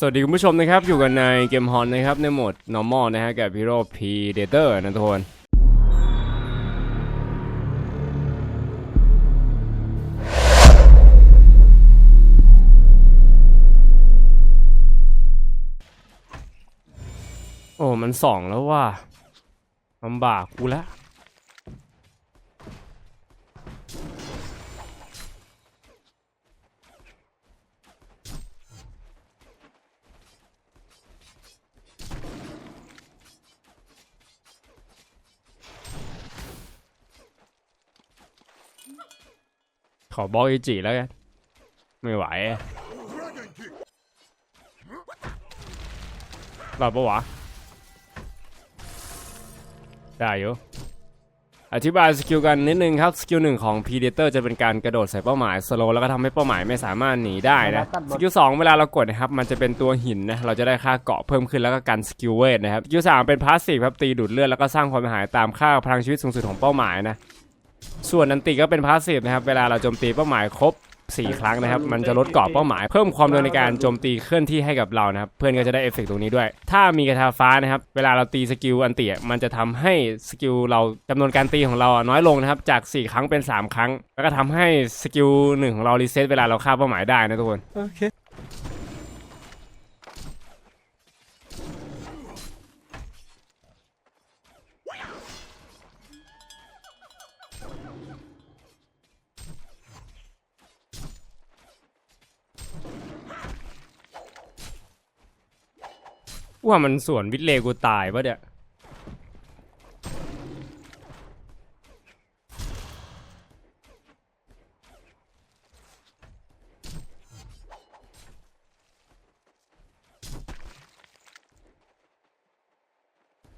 สวัสดีคุณผู้ชมนะครับ อยู่กันในเกมฮอนนะครับ ในโหมด normal นะฮะ กับ Hero Predator นะทุกคนโอ้ มันสองแล้วว่าลำบากกูแล้ว ขอบล็อกอีจิแล้วกันไม่ไหวหลับปะวะ ได้อยู่ อธิบายสกิลกันนิดนึงครับ สกิลหนึ่งของ Predator จะเป็นการกระโดดใส่เป้าหมายสโลแล้วก็ทำให้เป้าหมายไม่สามารถหนีได้นะ สกิลสองเวลาเรากดนะครับ มันจะเป็นตัวหินนะ เราจะได้ค่าเกาะเพิ่มขึ้นแล้วก็กันสกิลเวทนะครับ สกิลสามเป็นพาสซีฟครับตีดูดเลือดแล้วก็สร้างความเสียหายตามค่าพลังชีวิตสูงสุดของเป้าหมายนะ ส่วนอันติก็เป็นพาสซีฟนะครับ เวลาเราโจมตีเป้าหมายครบ 4 ครั้งนะครับ มันจะลดกราะเป้าหมาย เพิ่มความเร็วในการโจมตีเคลื่อนที่ให้กับเรานะครับ เพื่อนก็จะได้เอฟเฟกต์ตรงนี้ด้วย ถ้ามีกระทาฟ้านะครับ เวลาเราตีสกิลอันติมันจะทำให้สกิลเราจำนวนการตีของเราน้อยลงนะครับ จาก 4 ครั้งเป็น 3 ครั้ง แล้วก็ทำให้สกิลหนึ่งของเรารีเซ็ตเวลาเราฆ่าเป้าหมายได้นะทุกคน โอเค ว่ามันสวนวิทเลกูตายปะเนี่ย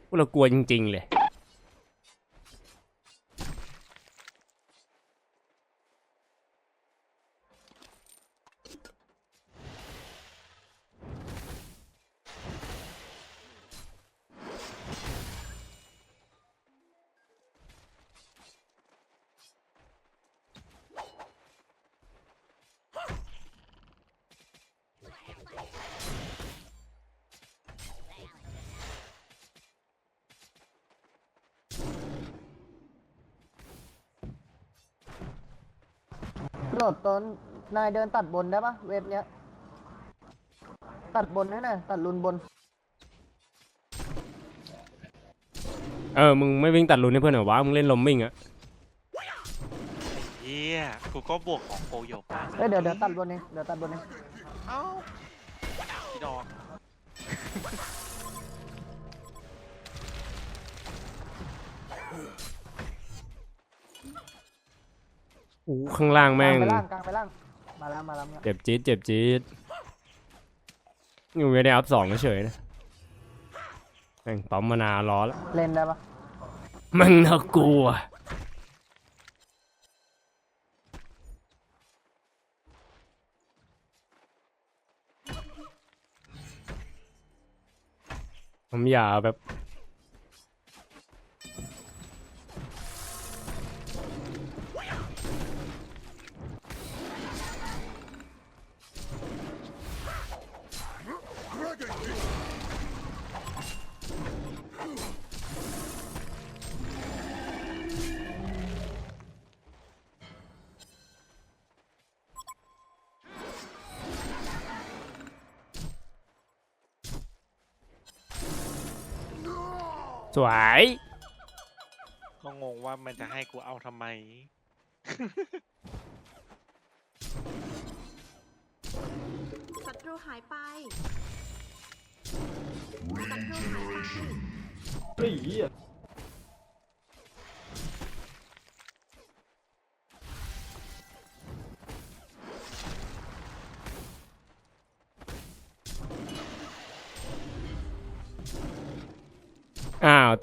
กูเรากลัวจริง ๆ เลย หลดต้นนายเดินตัดบนได้ปะเว็บเนี้ย ตัดบนให้หน่อยตัดรุนบน เออ มึงไม่วิ่งตัดรูนให้เพื่อนเหรอวะ มึงเล่นลมมิ่งอะเฮียกูก็บวกของโปรโยกมาเอ้ยเดี๋ยวเดี๋ยวตัดบนเองเดี๋ยวตัดบนเอง เอ้า อู้ข้างล่างกแม่ลางง ไปล่างกลางไปล่าง มาแล้วมาแล้วมาแล้วเจ็บจี๊ดเจ็บจี๊ดอยู่ไม่ได้อัพสองเฉยๆนะแม่งปั๊มมานานรอแล้วเล่นได้ปะมันน่ากลัว ผมอยากแบบ สวย ก็งงว่ามันจะให้กูเอาทำไม ศัตรูหายไปศัตรูหายไปอ้าว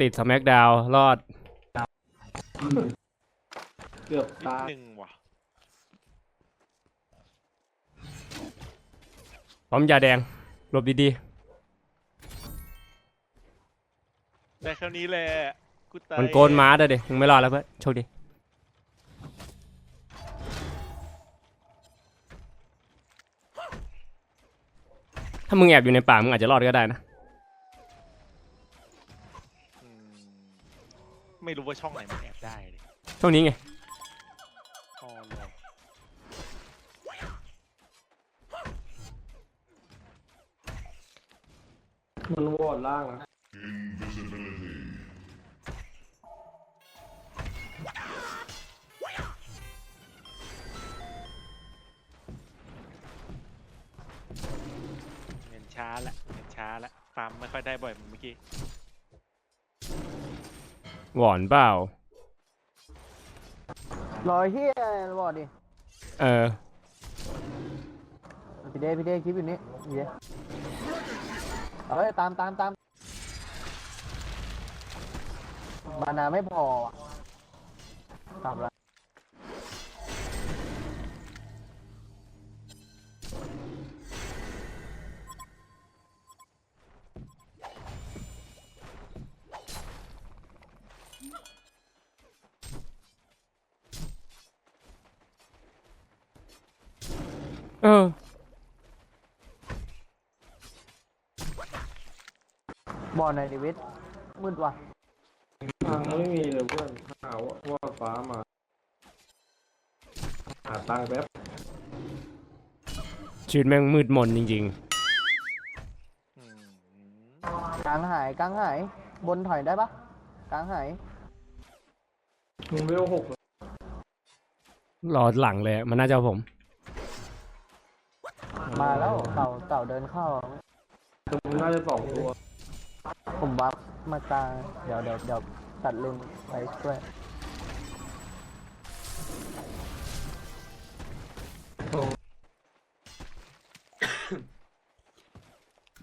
ติดสแมกดาวรอด เกือบนิดตายนึงว่ะพร้อมยาแดงหลบดีได้แค่นี้แหละกูตายๆ มันโกนม้าเด้อเด็มึงไม่รอดแล้วเพื่อนโชคดี ถ้ามึงแอบอยู่ในป่ามึงอาจจะรอดก็ได้นะ ไม่รู้ว่าช่องไหนมันแอบได้เลยเท่านี้ไง อ๋อเหรอมันวอดล่างนะเงินช้าละเงินช้าละฟาร์มไม่ค่อยได้บ่อยเหมือนเมื่อกี้ หวอนเปล่ารอยเฮียบอกดิเออ พี่เดพี่เดคลิปอยู่นี่พี่เดเอ้ยตามตามตามบานาไม่พอว่ะตามละ อลในดิวิทมืดว่ะทางไม่มีเลยเพื่อนหาว่าว่าฟ้ามาหาตังค์แป๊บชีวิตแม่งมืดมนจริงอืมกลางหายกลางหาย บนถอยได้ปะกลางหายมึงเวลหกเลยๆรอหลังเลยอะมันน่าจะเอาผม มาแล้วเต่าเต่าเดินเข้าแต่มึงน่าจะสองตัว ผมวับมากลางเดี๋ยวเดี๋ยวเดี๋ยวตัดเลนไปช่วย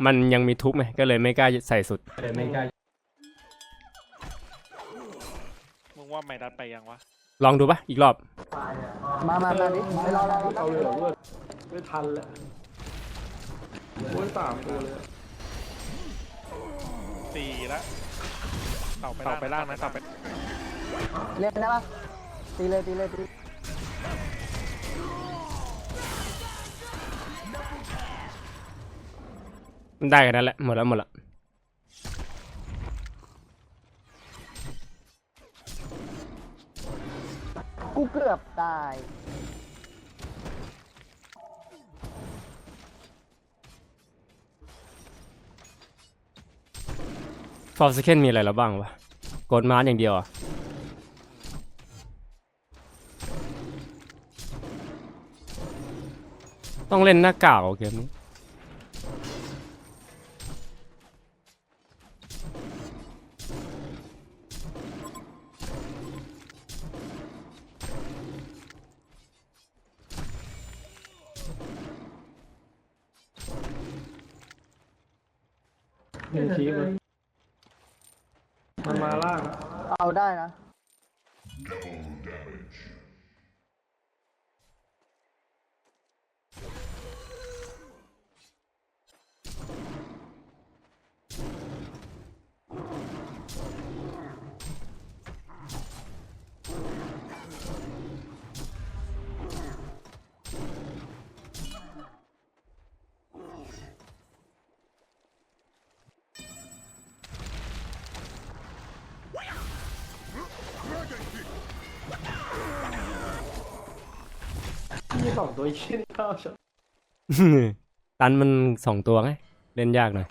มันยังมีทุบไหมก็เลยไม่กล้าใส่สุดแต่ไม่กล้ามึงว่าไม่รัดไปยังวะ ลองดูปะอีกรอบ มามามาดิไปรอรอรอเอาเลยเหรอเพื่อนไม่ทันแล้วโอ้ยสามตัวเลย สี่ละเต่าไปล่างไปล่างนะเต่าไปเล่นได้ปะตีเลยตีเลยตีได้กันนั้นแหละหมดแล้วหมดละกูเกือบตาย ฟอร์สเคนมีอะไรแล้วบ้างวะโกดมาร์อย่างเดียวอะต้องเล่นหน้ากากเหรอเกมนี้หนึ่งทีมันมันมาล่างอะ เอา ได้นะ สองตัวอีกชิ้นเท่าฉันตันมันสองตัวไง เล่นยากหน่อย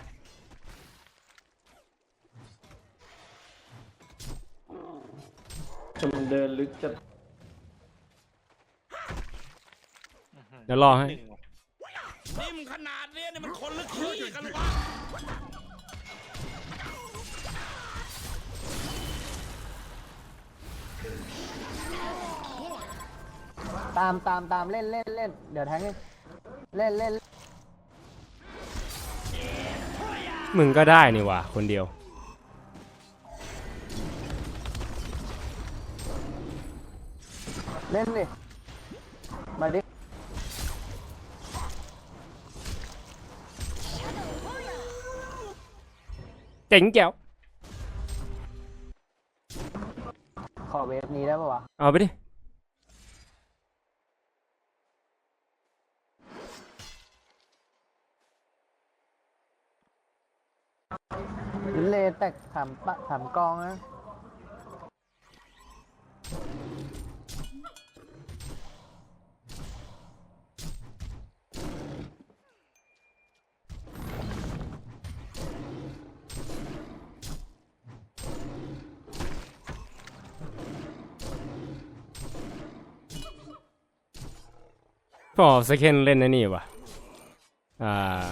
แต่มันเดินลึกจะอื้อหือเดี๋ยวรอให้หนึ่งว่ะนิ่มขนาดเนี้ยเนี่ยมันคนลึกขี้กันวะ ตามตามตามเล่นเล่นเล่นเดี๋ยวแทงให้เล่นเล่นมึงก็ได้นี่ว่ะคนเดียว เล่นดิมาดิเจ๋งแจ๋วขอเวฟนี้ได้ปะวะเอาไปดิ แตกถามปะถามกองนะพอสเคนเล่นนะนี่วะอ่า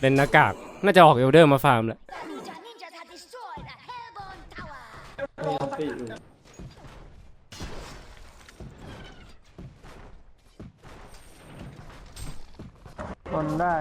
เป็นหน้ากาก น่าจะออกเอลเดอร์มาฟาร์มแหละ ทนได้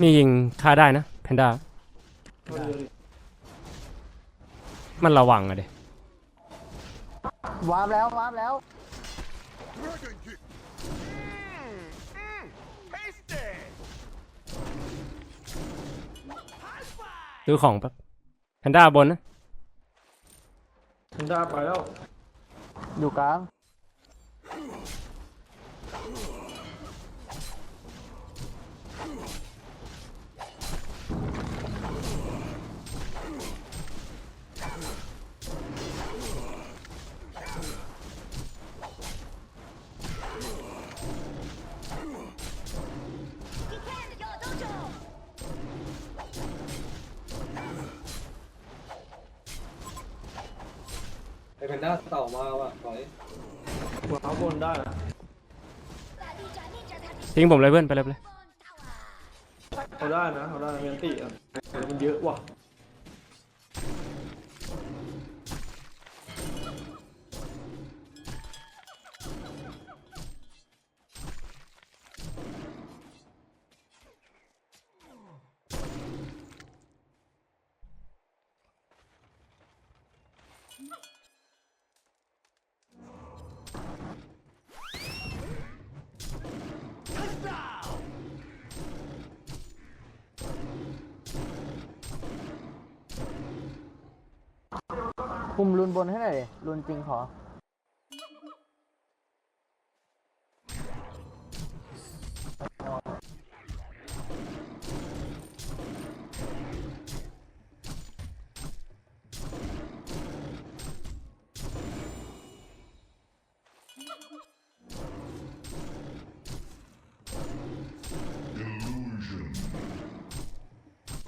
นี่ยิงฆ่าได้นะแพนด้าเอาเดี๋ยวดิมันระวังอะเด็วาร์ปแล้ววาร์ปแล้ว ซื้อของแป๊บแพนด้าบนนะ ทันด้าไปแล้ว อยู่กลาง แพนด้าเต่ามาว่ะถอยหัวเขาบนได้นะ The Ninja Ninjas have destroyed ทิ้งผมเลยเพื่อนไปเลยไปเลย Hellborn Tower. เขาได้นะเขาได้มีอันติอะแต่มันเยอะว่ะ คุมรุนบนให้หน่อยดิรุนจริงขอ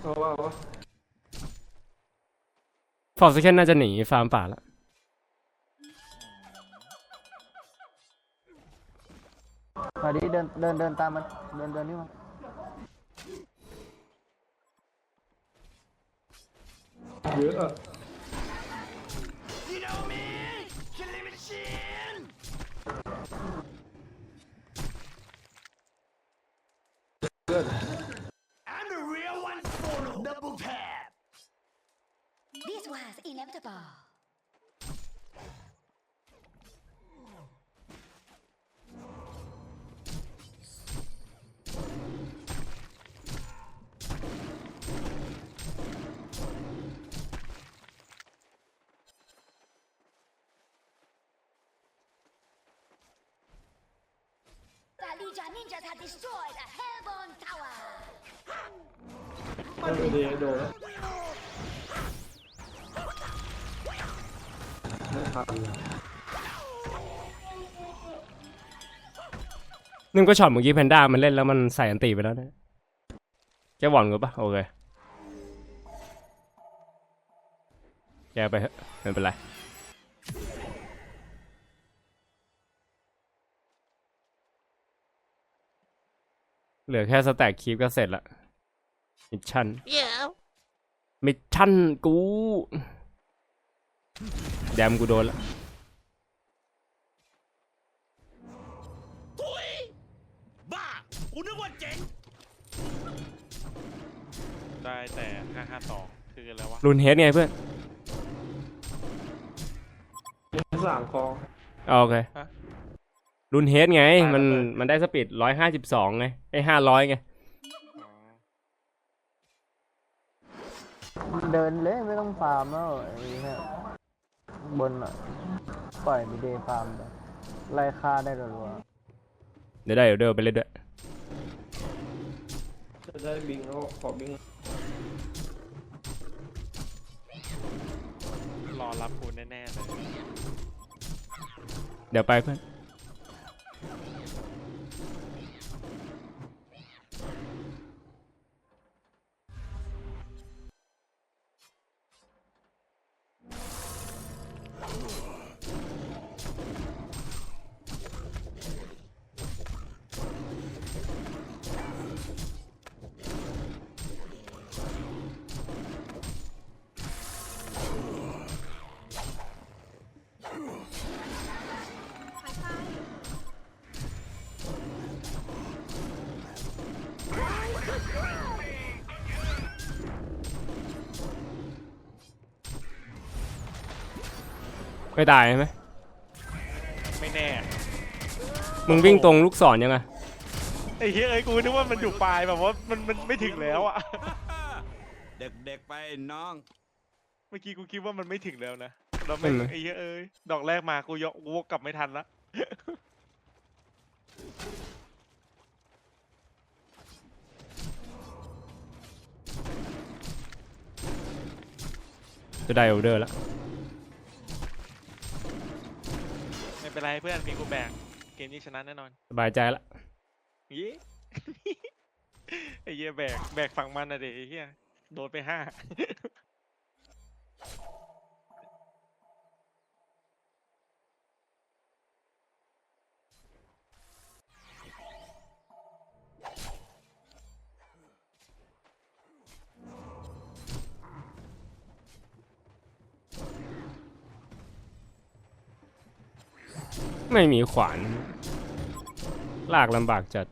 เอาว่าเอาว่า ฟ อร์สเคนน่าจะหนีฟาร์มป่าแล้วมาดิเดินเดินเดินตามมัน เดินเดินนี่มันเยอะ inevitable. The Ninja Ninjas have destroyed the Hellborn Tower. ไม่เป็นเดย์โดนแล้ว นเลยนึงก็ช็อตเมื่อกี้แพนด้ามันเล่นแล้วมันใส่อันตีไปแล้วนะแกหวังกูปะโอเคแกไปเถอะไม่เป็นไรเหลือแค่สแต็กคีปก็เสร็จละมิชชั่นมิชชั่นกู แดมกูโดนละทุยบ้ากูนึกว่าเจ๋งได้แต่ห้าห้าสองคืออะไรวะรุนเฮดไงเพื่อนสามคอเอาโอเคฮะรุนเฮดไงตายแล้วมันเพื่อนมันได้สปีดร้อยห้าสิบสองไงไอ้ห้าร้อยไงอ๋อเดินเลยไม่ต้องฟาร์มแล้วไอ้เนี่ย บนอะ ปล่อยมีเดย์ฟาร์มไปไล่ฆ่าได้รัวเดี๋ยวได้เดี๋ยวเดินไปเล่นด้วยจะได้บิงแล้วขอบิงรอรับกูแน่ๆเลย เดี๋ยวไปเพื่อน ไม่ตายใช่ไหมไม่แน่มึงวิ่งตรงลูกศรยังไงไอ้เฮ้ยเอ้ยกูนึกว่ามันอยู่ปลายแบบว่ามันมันไม่ถึงแล้วอะเด็กๆไปน้อง เมื่อกี้กูคิดว่ามันไม่ถึงแล้วนะเราไม่ไอ้เฮ้ยเอ้ยดอกแรกมากูยกกูวกกลับไม่ทันละจะได้ออเดอร์แล้ว เป็นไรเพื่อนมีกูแบกเกมนี้ชนะแน่นอนสบายใจละเย้ไอ้เหี้ยแบกแบกฝั่งมันนะเด็กไอ้เหี้ยโดนไปห้า ไม่มีขวาน ลากลำบากจัด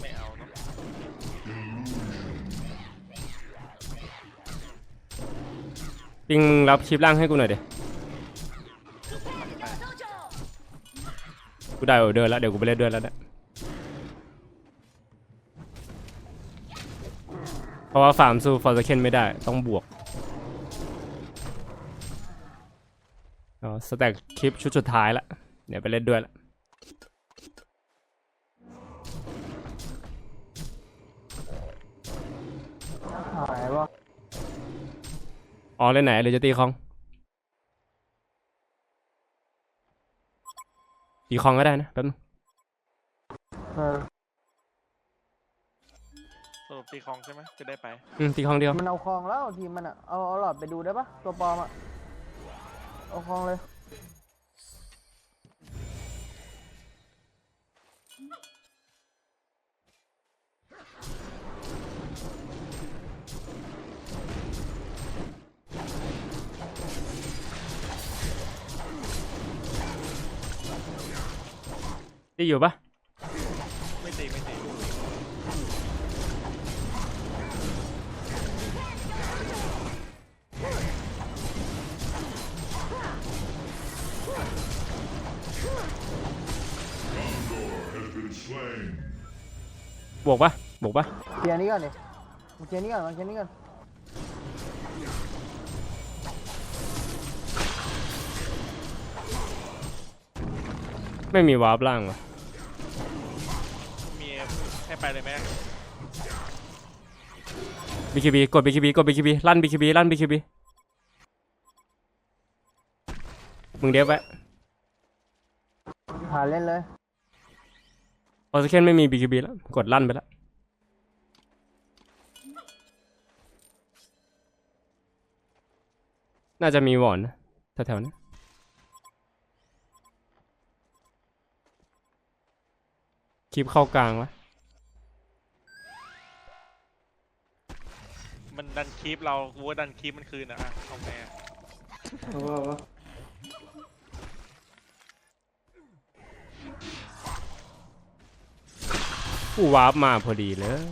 ไม่เอาเนาะปิงมึงรับคลิปล่างให้กูหน่อยเดี๋ยว走走。กูได้ออเดอร์แล้ว เดี๋ยวกูไปเล่นด้วยแล้วนะเพราะว่าฟาร์มสู้ฟอร์สเคนไม่ได้ต้องบวกอ๋อ สแต็กคลิปชุดสุดท้ายละ เดี๋ยวไปเล่นด้วยละๆหายวะอ๋อเล่นไหนหรือจะตีคองตีคองก็ได้นะแป๊บนึงเออสรุปตีคลองใช่ไหมจะได้ไป อืมตีคองเดียว มันเอาคลองแล้วทีมมันอะเอาเอาหลอดไปดูได้ปะตัวปลอมอะเอาคลองเลย ตีอ วกปะบวกปะเคลียร์นี้ก่อนดิมาเคลียร์นี้ก่อนมาเคลียร์นี้ก่อนไม่มีวาร์ปล่างวะมีให้ไปเลยไหมบีคีบีกดบีคีบีกดบีคีบีลั่นบีคีบีลั่นบีคีบีมึงเดี๋ยวไปหาเล่นเลย ออสเคนไม่มีบีคีบีแล้ว กดลั่นไปแล้ว น่าจะมีวอนนะแถวๆนี้คลิปเข้ากลางวะมันดันคีปเรากูว่าดันคีปมันคืนนะอะเอาไงอะ เอาว่าว่า กูวาร์ปมาพอดีเลย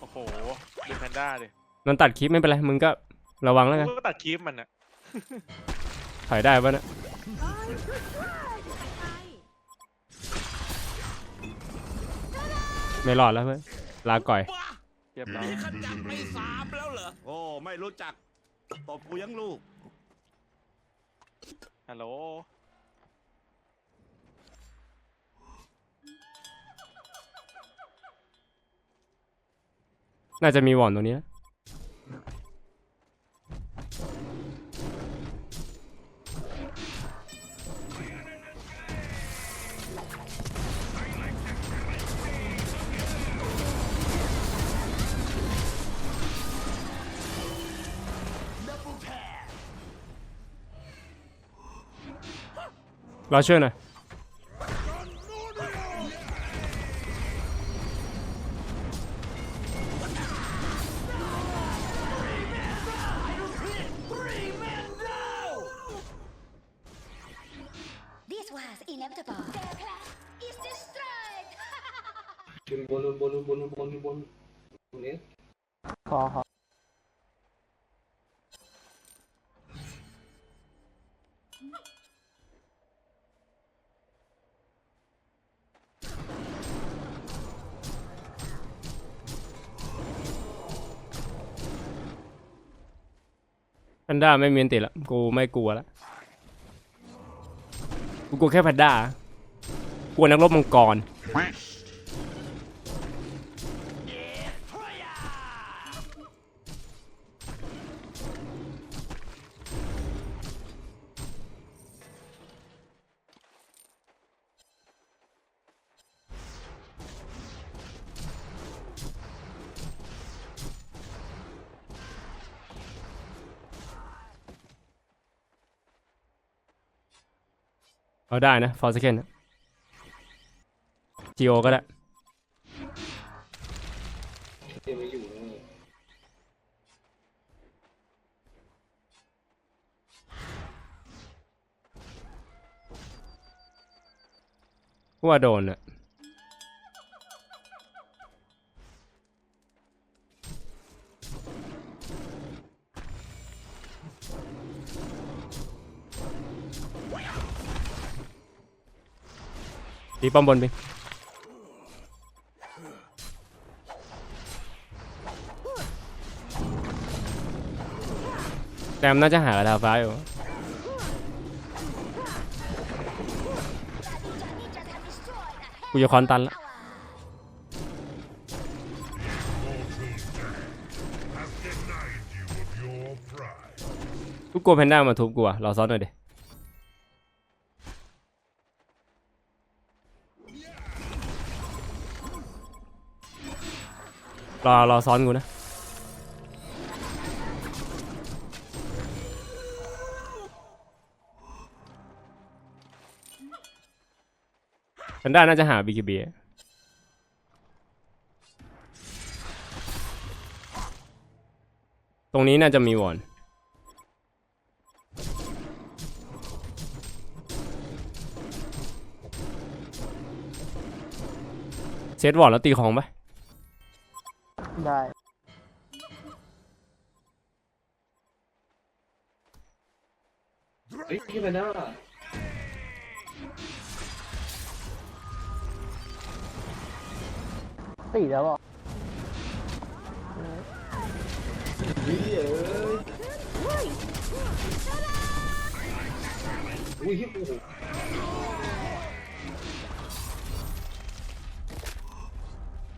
โอ้โหดูแพนด้าดิมันตัดคลิปไม่เป็นไร มึงก็ระวังแล้วกัน กูก็ตัดคลิปมันอะถอยได้ปะเนะเอ้ยใครไม่รอดแล้วเพื่อนลาก่อยบ้าเรียบร้อยนี่ขจัดไปสามแล้วเหรอ โอ้ ไม่รู้จัก ตบกูยังลูกฮัลโหล น่าจะมีหวอนตรงนี้นะรอช่วยหน่อย ด้าไม่มีอันติละกูไม่กลัวละกูกลัวแค่แพนด้ากลัวนักรบมังกร เอาได้นะฟอร์สเคนจีโอก็ได้เดี๋ยวไม่อยู่นะกูว่าโดนอะ ตีป้อมบนไปแตมน่าจะหากระดาษฟ้าอยู่กูจะคอนตันละกูกลัวแพนด้ามาทุบกูอะรอซ้อนหน่อยดิ รอรอซ้อนกูนะแพนด้าน่าจะหา BKB ตรงนี้น่าจะมีวอนเซตวอร์ดแล้วตีของปะ ได้ เฮ้ยที่เป็นหน้าสี่แล้วบอกวิ่งเอ้ยอุ้ยโอ้โห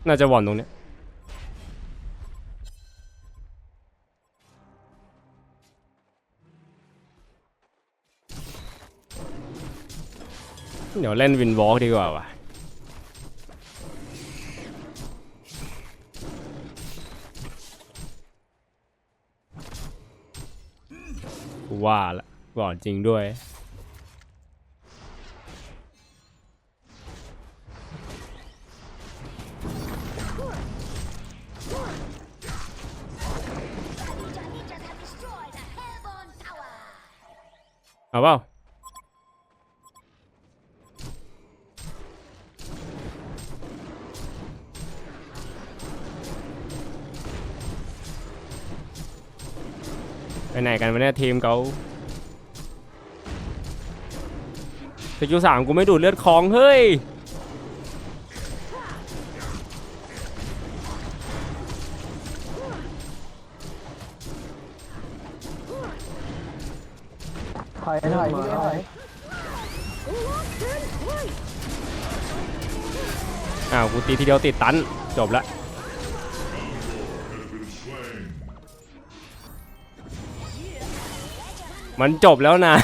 น่าจะวอนตรงเนี้ย เดี๋ยวเล่นวินวอล์กดีกว่าว่ะว่าละก่อนจริงด้วย เอาเปล่า ไหนกันวะเนี่ยทีมเขาสกิลสามกูไม่ดูดเลือดของเฮ้ยถอยถอยพี่เบสถอยอ้าวกูตีทีเดียวติดตันจบละ มันจบแล้วนาย